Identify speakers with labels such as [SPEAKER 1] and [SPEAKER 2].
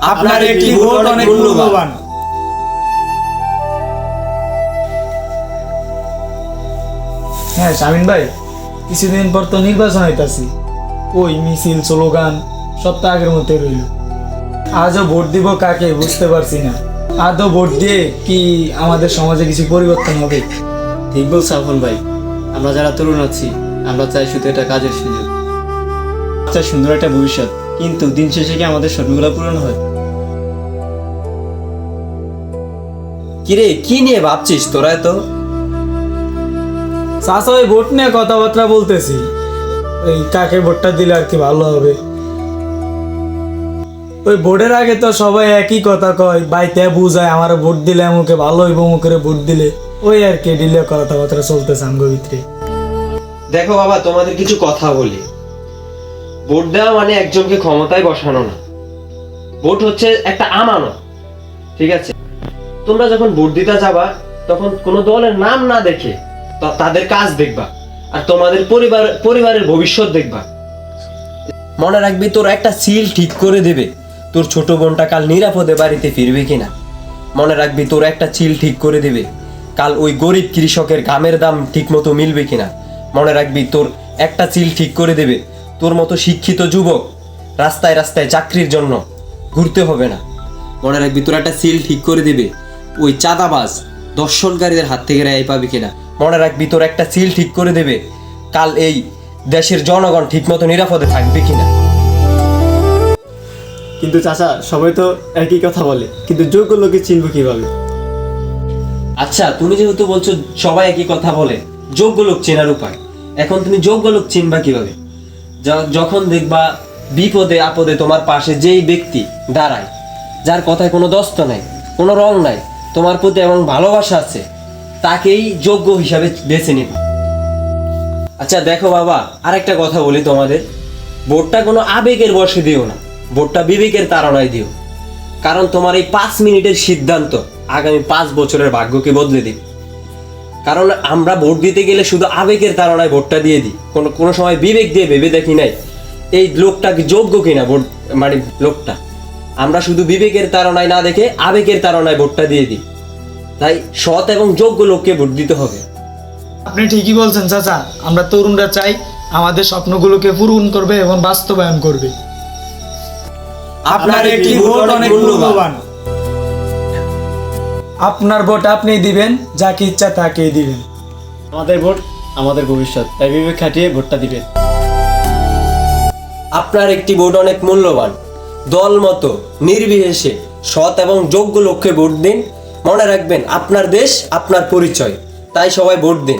[SPEAKER 1] আপনার একটি ভোট অনেক মূল্যবান।
[SPEAKER 2] হ্যাঁ শামিন ভাই কিছুদিন পর তো নির্বাচন হইতাছি। ওই মিছিল স্লোগান সব তো আগের মতো রইল। আজও ভোট দিব কাকে বুঝতে পারছি না। আদৌ ভোট দিয়ে কি আমাদের সমাজে কিছু পরিবর্তন হবে?
[SPEAKER 3] ঠিক বলছে আফন ভাই। আমরা যারা তরুণ আছি আমরা চাই শুধু এটা কাজের সুযোগ। চাই সুন্দর একটা ভবিষ্যৎ। কিন্তু দিন শেষে কি আমাদের স্বপ্নগুলো পূরণ হয়?
[SPEAKER 1] কিরে কি নিয়ে ভাবছিস তোরা তো
[SPEAKER 2] চাষা ওই ভোট নিয়ে কথাবার্তা বলতেছি। ওই কাকে ভোটটা দিলে আর কি ভালো হবে? ওই ভোটের আগে তো সবাই একই কথা কয় ভাই তে বুঝায় আমার ভোট দিলে আমাকে ভালো হইব মুখে ভোট দিলে। ওই আর কি দিলে কথাবার্তা চলতেছে আমগো ভিতরে।
[SPEAKER 4] দেখো বাবা তোমাদের কিছু কথা বলি। ভোট দেওয়া মানে একজনকে ক্ষমতায় বসানো না। ভোট হচ্ছে একটা আমানত, ঠিক আছে? তোমরা যখন ভোট দিতে যাবা, তখন কোনো দলের নাম না দেখে তাদের কাজ দেখবা, আর তোমাদের পরিবার পরিবারের ভবিষ্যৎ দেখবা। মনে রাখবি, তোর একটা সিল ঠিক করে দেবে, তোর ছোট বোনটা কাল নিরাপদে বাড়িতে ফিরবে কিনা। মনে রাখবি, তোর একটা চিল ঠিক করে দেবে, কাল ওই গরিব কৃষকের ঘামের দাম ঠিক মতো মিলবে কিনা। মনে রাখবি, তোর একটা চিল ঠিক করে দেবে তোর মতো শিক্ষিত যুবক রাস্তায় রাস্তায় চাকরির জন্য ঘুরতে হবে না। মনে রাখবি তোর একটা সিল ঠিক করে দিবে। ওই চাঁদাবাজ দর্শনকারীদের হাত থেকে রেহাই পাবি কিনা? মনে রাখবি তোর একটা সিল ঠিক করে দেবে। কাল এই দেশের জনগণ ঠিকমতো নিরাপদে থাকবে কিনা।
[SPEAKER 3] কিন্তু চাচা সবাই তো একই কথা বলে কিন্তু যোগ্য লোকে চিনব কীভাবে?
[SPEAKER 4] আচ্ছা তুমি যেহেতু বলছো সবাই একই কথা বলে যোগ্য লোক চেনার উপায় এখন তুমি যোগ্য লোক চিনবা কীভাবে? যখন দেখবা বিপদে, আপদে তোমার পাশে যেই ব্যক্তি দাঁড়ায়, যার কথায় কোনো দস্ত নাই, কোনো রং নাই, তোমার প্রতি এবং ভালোবাসা আছে, তাকেই যোগ্য হিসাবে বেছে নিবা। আচ্ছা দেখো বাবা, আরেকটা কথা বলি তোমাদের। ভোটটা কোনো আবেগের বসে দিও না, ভোটটা বিবেকের তাড়নায় দিও। কারণ তোমার এই পাঁচ মিনিটের সিদ্ধান্ত আগামী পাঁচ বছরের ভাগ্যকে বদলে দিবে। কারণ আমরা ভোট দিতে গেলে শুধু আবেগের তাড়নায় ভোটটা দিয়ে দিই। কোনো কোনো সময় বিবেক দিয়ে ভেবে দেখি নাই এই লোকটা যোগ্য কিনা ভোট মানে লোকটা। আমরা শুধু বিবেকের তাড়নায় না দেখে আবেগের তাড়নায় ভোটটা দিয়ে দিই। তাই সৎ এবং যোগ্য লোককে ভোট দিতে হবে।
[SPEAKER 2] আপনি ঠিকই বলছেন চাচা আমরা তরুণরা চাই আমাদের স্বপ্নগুলোকে পূরণ করবে এবং বাস্তবায়ন করবে।
[SPEAKER 1] আপনার একটি ভোট অনেক মূল্যবান।
[SPEAKER 2] আপনার ভোট আপনি দিবেন যাকে ইচ্ছা তাকেই দিবেন।
[SPEAKER 3] আমাদের ভোট আমাদের ভবিষ্যৎ তাই বিবেক খাটিয়ে ভোটটা দিবেন।
[SPEAKER 4] আপনার একটি ভোট অনেক মূল্যবান। দল মতো নির্বিশেষে সৎ এবং যোগ্য লক্ষ্যে ভোট দিন। মনে রাখবেন আপনার দেশ আপনার পরিচয়। তাই সবাই ভোট দিন।